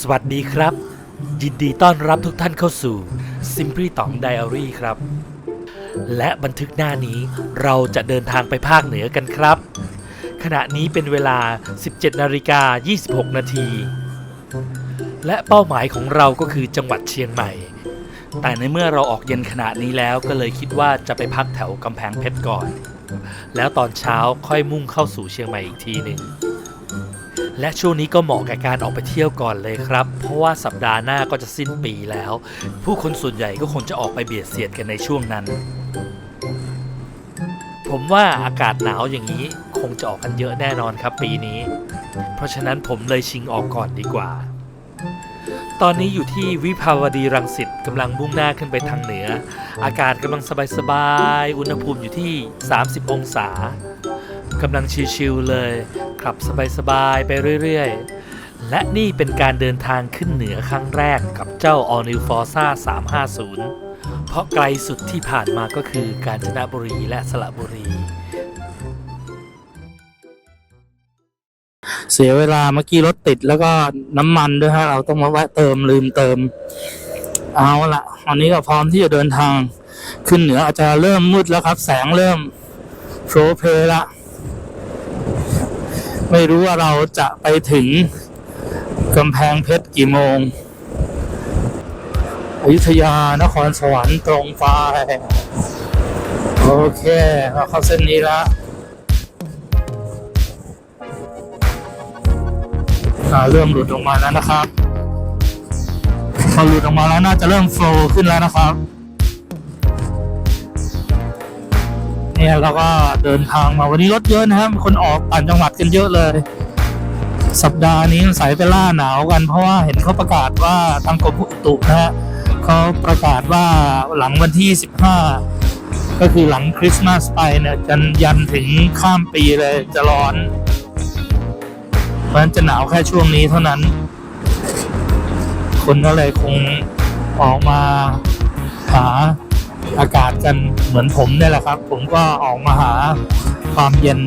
สวัสดีครับ ยินดีต้อนรับทุกท่านเข้าสู่ Simply ต๋องไดอารี่ครับ และบันทึกหน้านี้เราจะเดินทางไปภาคเหนือกันครับ ขณะนี้เป็นเวลา 17นาฬิกา26 นาที และเป้าหมายของเราก็คือจังหวัดเชียงใหม่ แต่ในเมื่อเราออกเย็นขนาดนี้แล้วก็เลยคิดว่าจะไปพักแถวกำแพงเพชรก่อน แล้วตอนเช้าค่อยมุ่งเข้าสู่เชียงใหม่อีกทีหนึ่ง และช่วงนี้ก็เหมาะกับการออกไปเที่ยวก่อนเลยครับ เพราะว่าสัปดาห์หน้าก็จะสิ้นปีแล้ว ผู้คนส่วนใหญ่ก็คงจะออกไปเบียดเสียดกันในช่วงนั้น ผมว่าอากาศหนาวอย่างนี้คงจะออกกันเยอะแน่นอนครับปีนี้ เพราะฉะนั้นผมเลยชิงออกก่อนดีกว่า ตอนนี้อยู่ที่วิภาวดีรังสิตกำลังมุ่งหน้าขึ้นไปทางเหนือ อากาศกำลังสบายๆ อุณหภูมิอยู่ที่ 30 องศา กำลังชิลๆเลย ขับสบายๆไปเรื่อยๆ และนี่เป็นการเดินทางขึ้นเหนือครั้งแรกกับเจ้า All New Forza 350 เพราะไกลสุดที่ผ่านมาก็คือกาญจนบุรีและสระบุรี เสียเวลาเมื่อกี้รถติดแล้วก็น้ำมันด้วยฮะ เราต้องมาแวะเติมลืมเติม เอาละวันนี้ก็พร้อมที่จะเดินทางขึ้นเหนืออาจจะเริ่มมืดแล้วครับ แสงเริ่มโฟลว์เพลละ ไม่รู้ว่าเราจะไปถึงกำแพงเพชรกี่โมงอยุธยานครสวรรค์ตรงไปโอเคเราเข้าเส้นนี้ล้วอ่าเริ่มหลุดออกมาแล้วนะครับพอหลุดออกมาแล้วน่าจะเริ่มโฟล์ขึ้นแล้วนะครับ เนี่ยเราก็เดินทางมาวันนี้รถเยอะนะครับคนออกต่างจังหวัดกันเยอะเลย สัปดาห์นี้สายไปล่าหนาวกัน เพราะว่าเห็นเขาประกาศว่าทางกรมอุตุนะฮะเขาประกาศว่าหลังวันที่ 15 ก็คือหลังคริสต์มาสไปเนี่ยจะยันถึงข้ามปีเลยจะร้อน เพราะฉะนั้นจะหนาวแค่ช่วงนี้เท่านั้น คนก็เลยคงออกมาหา อากาศกันเหมือนผมเนี่ยแหละครับ ผมก็ออกมาหาความเย็น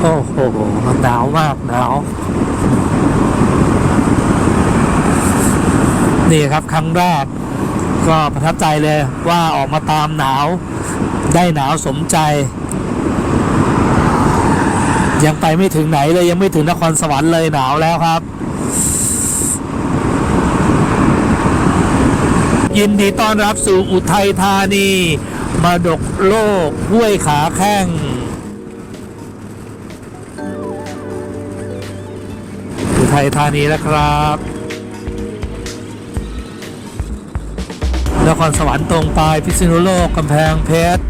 โอ้โหหนาวมากหนาวนี่ครับครั้งแรก ก็ประทับใจเลยว่าออกมาตามหนาว ได้หนาวสมใจ ยังไปไม่ถึงไหนเลยยังไม่ถึงนครสวรรค์เลยหนาวแล้วครับ ยินดีต้อนรับสู่อุทัยธานี มาดกโลกห้วยขาแข้งอุทัยธานีแล้วครับ นครสวรรค์ตรงไปพิษณุโลกกำแพงเพชร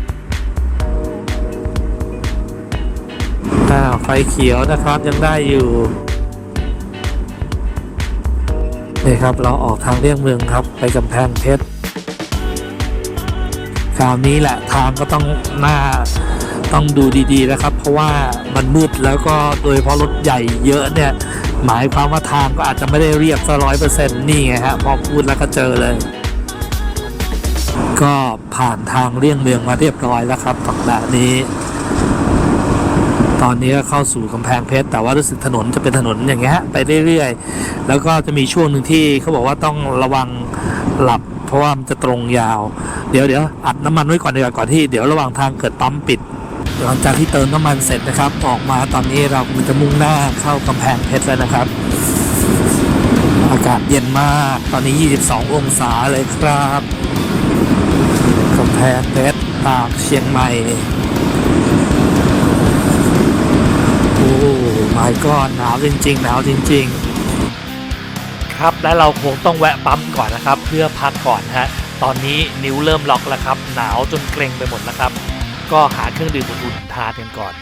ไฟเขียวนะครับยังได้อยู่นี่ครับเราออกทางเลี่ยงเมืองครับไปกำแพงเพชรคราวนี้แหละทางก็ต้องหน้าต้องดูดีๆนะครับ เพราะว่ามันมืดแล้วก็โดยเฉพาะรถใหญ่เยอะเนี่ย หมายความว่าทางก็อาจจะไม่ได้เรียบร้อยเปอร์เซ็นต์นี่ไงฮะพอพูดแล้วก็เจอเลย ก็ผ่านทางเลี่ยงเมืองมาเรียบร้อยแล้วครับฝั่งด้านนี้ ตอนนี้ก็เข้าสู่กำแพงเพชร แต่ว่ารู้สึกถนนจะเป็นถนนอย่างเงี้ยไปเรื่อยๆ แล้วก็จะมีช่วงหนึ่งที่เขาบอกว่าต้องระวังหลับ เพราะว่ามันจะตรงยาว เดี๋ยวเดี๋ยวอัดน้ำมันไว้ก่อนดีกว่าก่อนที่เดี๋ยวระหว่างทางเกิดปั๊มปิดหลังจากที่เติมน้ำมันเสร็จนะครับ ออกมาตอนนี้เรากำลังจะมุ่งหน้าเข้ากำแพงเพชรแล้วนะครับ อากาศเย็นมาก ตอนนี้ 22 องศาเลยครับ พงเพชรตากเชียงใหม่ โอ้ไม่ก็หนาวจริงๆ หนาวจริงครับและเราคงต้องแวะปั๊มก่อนนะครับ เพื่อพักก่อนฮะ ตอนนี้นิ้วเริ่มล็อกแล้วครับ หนาวจนเกรงไปหมดแล้วครับ ก็หาเครื่องดื่มอุ่นๆทานกันก่อน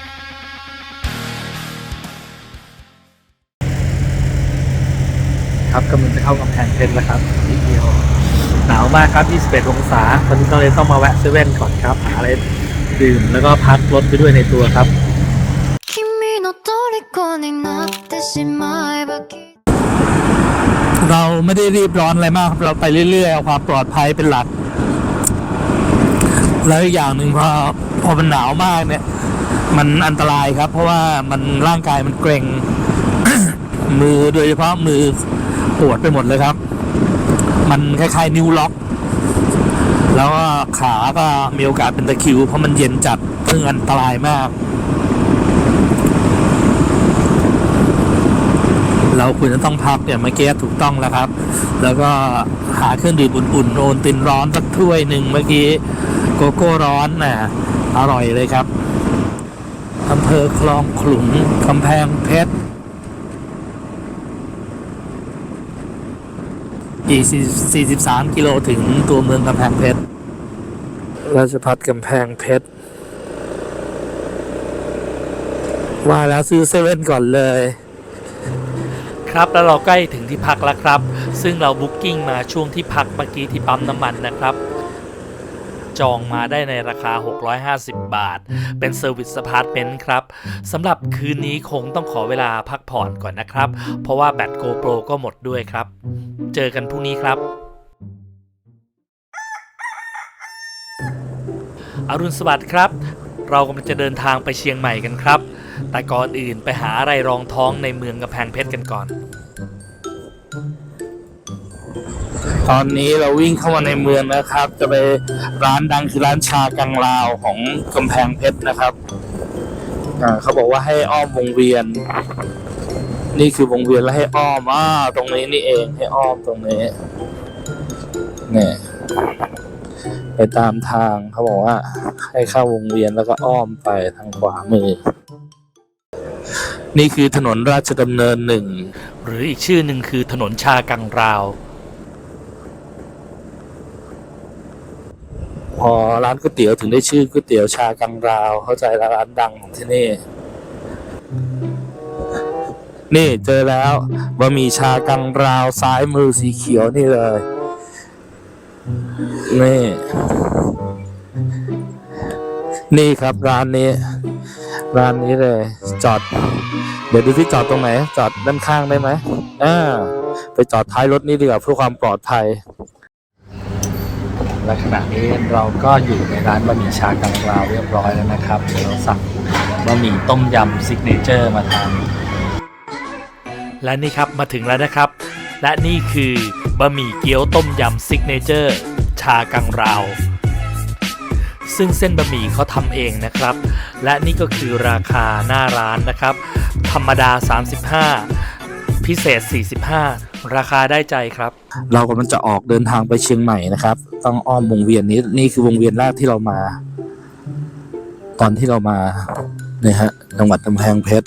ครับกำลังจะเข้ากำแพงเพชรแล้วครับนิดเดียว หนาวมากครับ 21 องศาตอนนี้ก็เลยต้องมาแวะเซเว่นก่อนครับ หาอะไรดื่มแล้วก็พักรถไปด้วยในตัวครับ เราไม่ได้รีบร้อนอะไรมาก เราไปเรื่อยๆเอาความปลอดภัยเป็นหลัก แล้วอีกอย่างหนึ่งพอพอมันหนาวมากเนี่ย มันอันตรายครับ เพราะว่ามันร่างกายมันเกร็ง มือโดยเฉพาะมือปวดไปหมดเลยครับ มันคล้ายๆนิ้วล็อก แล้วก็ขาก็มีโอกาสเป็นตะคิว เพราะมันเย็นจัดซึ่งอันตรายมาก เราควรจะต้องพักเนี่ยเมื่อกี้ถูกต้องแล้วครับ แล้วก็หาเครื่องดื่มอุ่นๆโอนตินร้อนสักถ้วยหนึ่งเมื่อกี้โกโก้ร้อนน่ะอร่อยเลยครับอำเภอคลองขลุงกำแพงเพชร อีก 43 กิโลถึงตัวเมืองกำแพงเพชร ราชพัฒกำแพงเพชร ว่าแล้วซื้อเซเว่นก่อนเลย ครับแล้วเราใกล้ถึงที่พักแล้วครับ ซึ่งเราบุ๊กกิ้งมาช่วงที่พักเมื่อกี้ที่ปั๊มน้ำมันนะครับ จองมาได้ในราคา 650 บาท เป็นเซอร์วิสอพาร์ตเมนต์ครับสำหรับคืนนี้คงต้องขอเวลาพักผ่อนก่อนนะครับ เพราะว่าแบต GoPro ก็หมดด้วยครับ เจอกันพรุ่งนี้ครับอรุณสวัสดิ์ครับ เรากำลังจะเดินทางไปเชียงใหม่กันครับ แต่ก่อนอื่นไปหาอะไรรองท้องในเมืองกำแพงเพชรกันก่อน ตอนนี้เราวิ่งเข้ามาในเมืองนะครับ จะไปร้านดังคือร้านชากังลาวของกำแพงเพชรนะครับเขาบอกว่าให้อ้อมวงเวียน นี่คือวงเวียนแล้วให้อ้อมอ่าตรงนี้นี่เองให้อ้อมตรงนี้เนี่ยไปตามทางเขาบอกว่า ให้เข้าวงเวียนแล้วก็อ้อมไปทางขวามือ นี่คือถนนราชดำเนินหนึ่ง หรืออีกชื่อหนึ่งคือถนนชากังราว พอร้านก๋วยเตี๋ยวถึงได้ชื่อก๋วยเตี๋ยวชากังราว เข้าใจแล้วร้านดังของที่นี่ นี่เจอแล้วบะหมี่ชากังราวซ้ายมือสีเขียวนี่เลย นี่ นี่ครับร้านนี้ ร้านนี้เลย จอด เดี๋ยวดูที่จอดตรงไหน จอดด้านข้างได้ไหมอ่าไปจอดท้ายรถนี่ดีกว่าเพื่อความปลอดภัย และขณะนี้เราก็อยู่ในร้านบะหมี่ชากังราวเรียบร้อยแล้วนะครับเดี๋ยวเราสั่งบะหมี่ต้มยำซิกเนเจอร์มาทาน และนี่ครับมาถึงแล้วนะครับ และนี่คือบะหมี่เกี๊ยวต้มยำซิกเนเจอร์ชากังราว ซึ่งเส้นบะหมี่เขาทำเองนะครับ และนี่ก็คือราคาหน้าร้านนะครับ ธรรมดา 35 พิเศษ 45 ราคาได้ใจครับ เรากำลังจะออกเดินทางไปเชียงใหม่นะครับ ต้องอ้อมวงเวียนนี้นี่คือวงเวียนแรกที่เรามา ตอนที่เรามาเนี่ยฮะจังหวัดกำแพงเพชร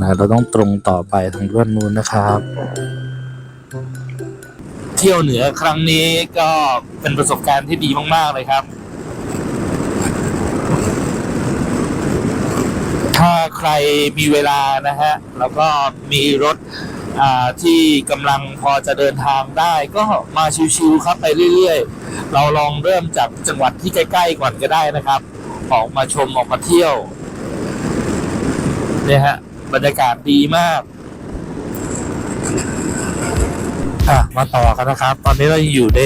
นะเราต้องตรงต่อไปทางด้านนู้นนะครับ เที่ยวเหนือครั้งนี้ก็เป็นประสบการณ์ที่ดีมาก ๆ เลยครับ ถ้าใครมีเวลานะฮะ แล้วก็มีรถ ที่กำลังพอจะเดินทางได้ ก็มาชิวๆครับไปเรื่อยๆ เราลองเริ่มจากจังหวัดที่ใกล้ๆก่อนก็ได้นะครับ ออกมาชมออกมาเที่ยวเนี่ยฮะบรรยากาศดีมากอะมาต่อกันนะครับ ตอนนี้เราอยู่ใน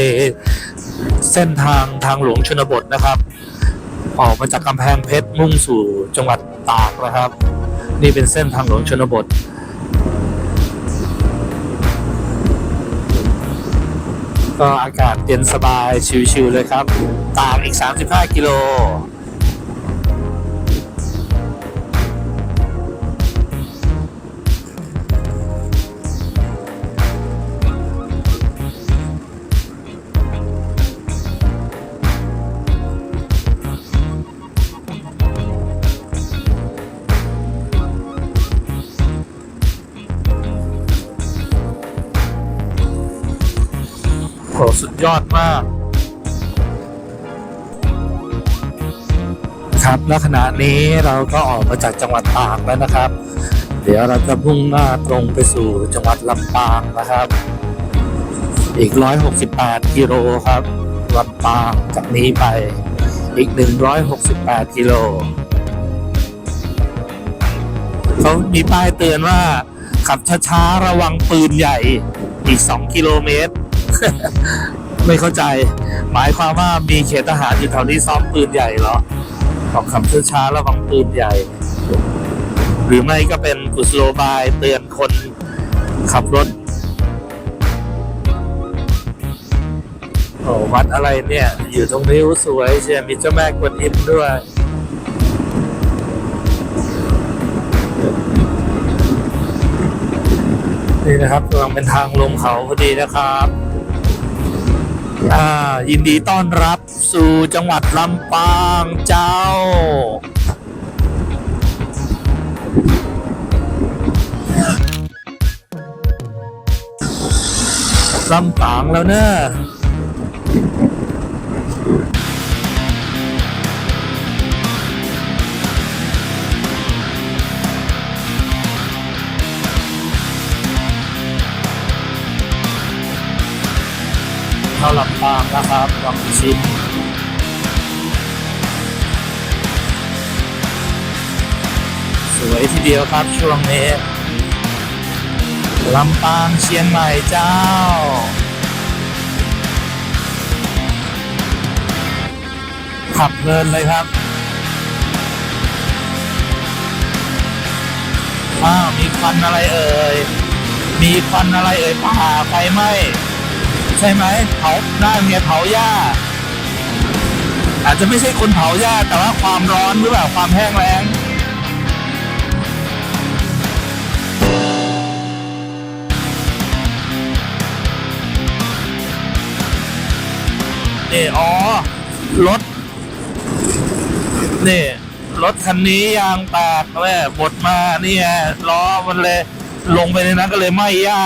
เส้นทางทางหลวงชนบทนะครับ ออกมาจากกำแพงเพชรมุ่งสู่จังหวัดตากนะครับ นี่เป็นเส้นทางหลวงชนบท ก็อากาศเย็นสบายชิวๆเลยครับ ตากอีก 35 กิโล หสุดยอดมาก ครับและขณะนี้เราก็ออกมาจากจังหวัดตากแล้วนะครับ เดี๋ยวเราจะมุ่งหน้าตรงไปสู่จังหวัดลำปางนะครับ อีก 168 กิโลครับลำปางจากนี้ไปอีก 168 กิโลเขามีป้ายเตือนว่าขับช้าๆ ระวังปืนใหญ่อีก 2 กิโลเมตร ไม่เข้าใจ หมายความว่ามีเขตทหารอยู่แถวนี้ซ้อมปืนใหญ่เหรอบอกขับช้าๆระวังปืนใหญ่ หรือไม่ก็เป็นกุศโลบายเตือนคนขับรถโอ้วัดอะไรเนี่ย อยู่ตรงนี้สวยเชียมีเจ้าแม่กวนอิมด้วย นี่นะครับกำลังเป็นทางลงเขาพอดีนะครับ ยินดีต้อนรับสู่จังหวัดลำปางเจ้า ลำปางแล้วเนอะ เข้าลำปางนะครับวังชิตสวยทีเดียวครับช่วงนี้ลำปางเชียงใหม่เจ้า ขับเพลินเลยครับอ้าวมีควันอะไรเอ่ย มีควันอะไรเอ่ยป่าไฟไหม้ ใช่ไหมเผาหน้าเมียเผาหญ้า อาจจะไม่ใช่คนเผาหญ้า แต่ว่าความร้อนหรือเปล่าความแห้งแล้งนี่อ๋อรถนี่รถคันนี้ยางแตกแม่บดมาเนี่ไงล้อมันเลย ลงไปในนั้นก็เลยไหม้ย่า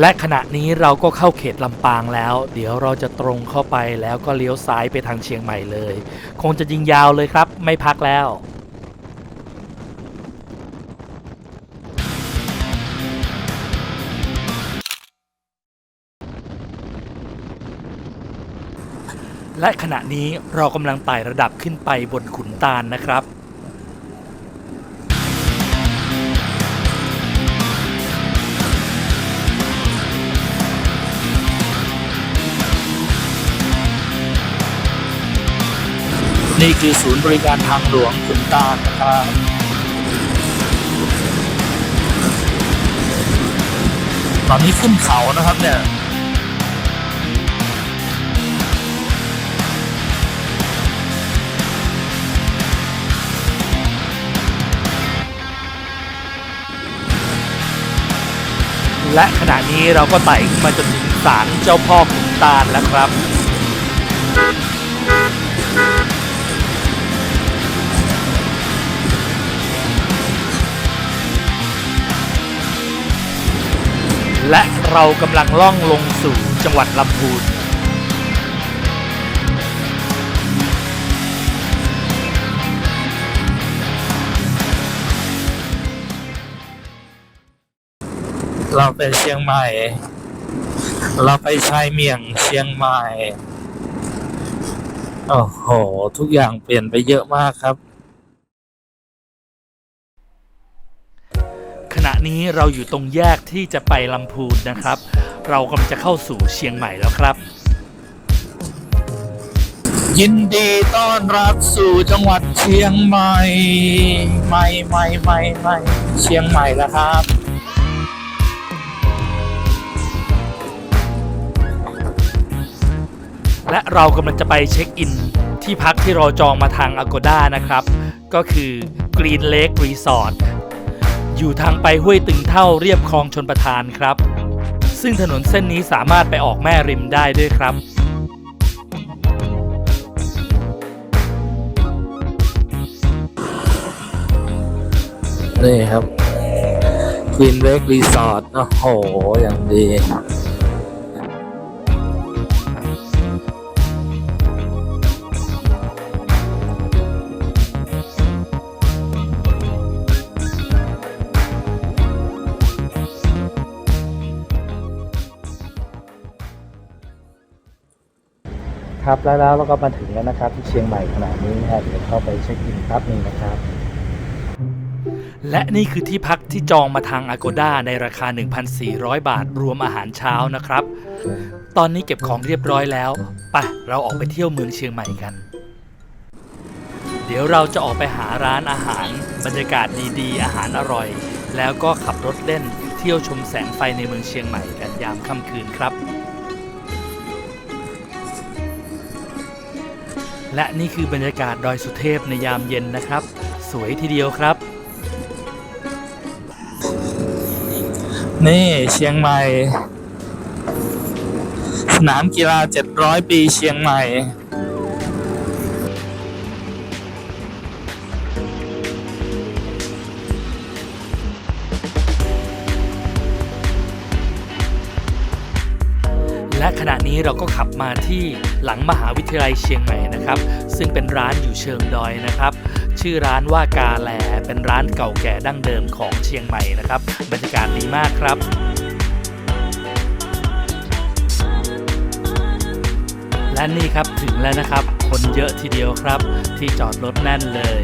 และขณะนี้เราก็เข้าเขตลำปางแล้ว เดี๋ยวเราจะตรงเข้าไปแล้วก็เลี้ยวซ้ายไปทางเชียงใหม่เลย คงจะยิงยาวเลยครับ ไม่พักแล้วและขณะนี้เรากำลังไต่ระดับขึ้นไปบนขุนตาลนะครับ นี่คือศูนย์บริการทางหลวงขุนตาลนะครับตอนนี้ขึ้นเขานะครับเนี่ยและขณะนี้เราก็ไต่มาจนถึงศาลเจ้าพ่อขุนตาลแล้วครับ และเรากำลังล่องลงสู่จังหวัดลำพูนเราไปเชียงใหม่ เราไปชายเมียงเชียงใหม่ โอ้โห ทุกอย่างเปลี่ยนไปเยอะมากครับ นี้เราอยู่ตรงแยกที่จะไปลำพูนนะครับ เรากำลังจะเข้าสู่เชียงใหม่แล้วครับ ยินดีต้อนรับสู่จังหวัดเชียงใหม่ใหม่ใหม่ใหม่ใหม่เชียงใหม่แล้วครับ และเรากำลังจะไปเช็คอินที่พักที่เราจองมาทาง Agoda นะครับ ก็คือ Green Lake Resort อยู่ทางไปห้วยตึงเท่าเรียบคลองชนประทานครับ ซึ่งถนนเส้นนี้สามารถไปออกแม่ริมได้ด้วยครับนี่ครับควีนเวกรีสอร์ทโอ้โห อย่างดี ครับแล้วแล้วเราก็มาถึงแล้วนะครับ ที่เชียงใหม่ขณะนี้นะฮะเดี๋ยวเข้าไปเช็คอินแป๊บนึงนะครับ และนี่คือที่พักที่จองมาทาง Agoda ในราคา 1,400 บาทรวมอาหารเช้านะครับ ตอนนี้เก็บของเรียบร้อยแล้วไปเราออกไปเที่ยวเมืองเชียงใหม่กัน เดี๋ยวเราจะออกไปหาร้านอาหาร บรรยากาศดีๆ อาหารอร่อย แล้วก็ขับรถเล่นเที่ยวชมแสงไฟในเมืองเชียงใหม่กันยามค่ำคืนครับ และนี่คือบรรยากาศดอยสุเทพในยามเย็นนะครับ สวยทีเดียวครับ นี่เชียงใหม่ สนามกีฬา 700 ปีเชียงใหม่ และขณะนี้เราก็ขับมาที่หลังมหาวิทยาลัยเชียงใหม่นะครับ ซึ่งเป็นร้านอยู่เชิงดอยนะครับ ชื่อร้านว่ากาแลเป็นร้านเก่าแก่ดั้งเดิมของเชียงใหม่นะครับ บรรยากาศดีมากครับและนี่ครับถึงแล้วนะครับ คนเยอะทีเดียวครับ ที่จอดรถแน่นเลย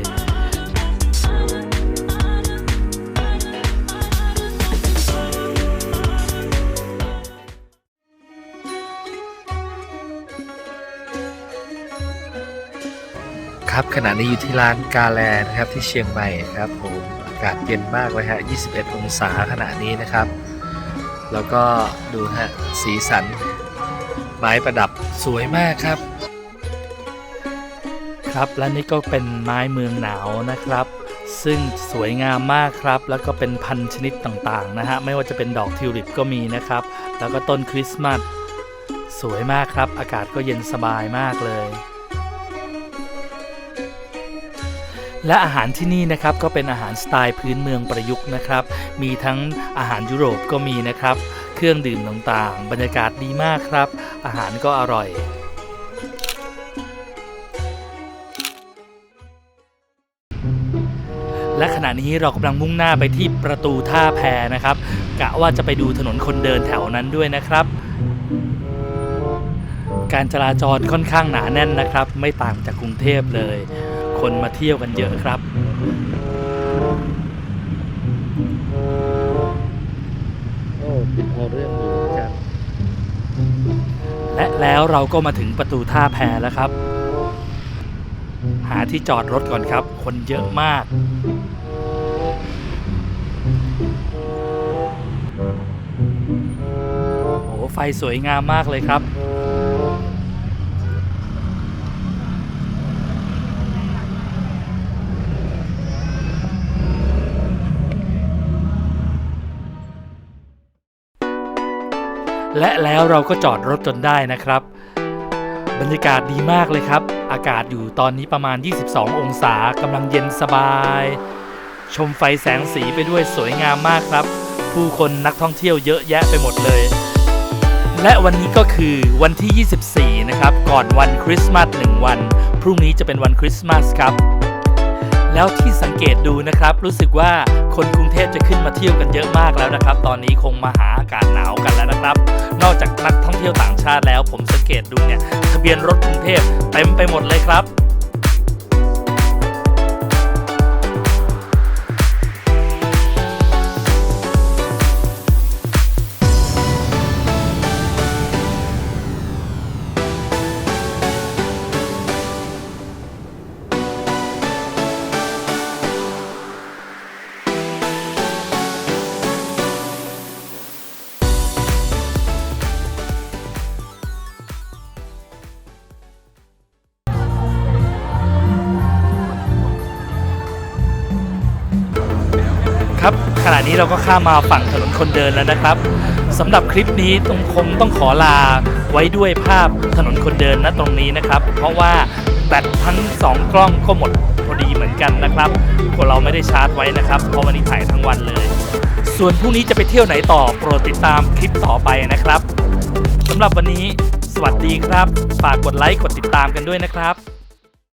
ครับขณะนี้อยู่ที่ร้านกาแลนะครับที่เชียงใหม่ครับผมอากาศเย็นมากเลยฮะ 21 องศาขณะนี้นะครับ แล้วก็ดูฮะสีสัน ไม้ประดับสวยมากครับ ครับและนี่ก็เป็นไม้เมืองหนาวนะครับ ซึ่งสวยงามมากครับ แล้วก็เป็นพันธุ์ชนิดต่างๆนะฮะไม่ว่าจะเป็นดอกทิวลิปก็มีนะครับ แล้วก็ต้นคริสต์มาสสวยมากครับ อากาศก็เย็นสบายมากเลย และอาหารที่นี่นะครับก็เป็นอาหารสไตล์พื้นเมืองประยุกต์นะครับ มีทั้งอาหารยุโรปก็มีนะครับ เครื่องดื่มต่างๆ บรรยากาศดีมากครับ อาหารก็อร่อยและขณะนี้เรากำลังมุ่งหน้าไปที่ประตูท่าแพนะครับกะว่าจะไปดูถนนคนเดินแถวนั้นด้วยนะครับ การจราจรค่อนข้างหนาแน่นนะครับ ไม่ต่างจากกรุงเทพเลย คนมาเที่ยวกันเยอะครับ โอ้เป็นเอาเรื่องอยู่เหมือนกันและแล้วเราก็มาถึงประตูท่าแพแล้วครับ หาที่จอดรถก่อนครับ คนเยอะมาก โอ้โหไฟสวยงามมากเลยครับ และแล้วเราก็จอดรถจนได้นะครับ บรรยากาศดีมากเลยครับ อากาศอยู่ตอนนี้ประมาณ 22 องศากำลังเย็นสบาย ชมไฟแสงสีไปด้วยสวยงามมากครับ ผู้คนนักท่องเที่ยวเยอะแยะไปหมดเลย และวันนี้ก็คือวันที่ 24 นะครับ ก่อนวันคริสต์มาส1วัน พรุ่งนี้จะเป็นวันคริสต์มาสครับ แล้วที่สังเกตดูนะครับ รู้สึกว่าคนกรุงเทพจะขึ้นมาเที่ยวกันเยอะมากแล้วนะครับ ตอนนี้คงมาหาอากาศหนาวกันแล้วนะครับ นอกจากนักท่องเที่ยวต่างชาติแล้ว ผมสังเกตดูเนี่ยทะเบียนรถกรุงเทพเต็มไปหมดเลยครับ ขณะนี้เราก็ข้ามมาฝั่งถนนคนเดินแล้วนะครับสำหรับคลิปนี้ต้องคงต้องขอลาไว้ด้วยภาพถนนคนเดินณตรงนี้นะครับ เพราะว่าแบตทั้งสองกล้องก็หมดพอดีเหมือนกันนะครับพวกเราไม่ได้ชาร์จไว้นะครับ เพราะวันนี้ถ่ายทั้งวันเลย ส่วนพรุ่งนี้จะไปเที่ยวไหนต่อโปรดติดตามคลิปต่อไปนะครับสำหรับวันนี้ สวัสดีครับ ฝากกดไลค์กดติดตามกันด้วยนะครับ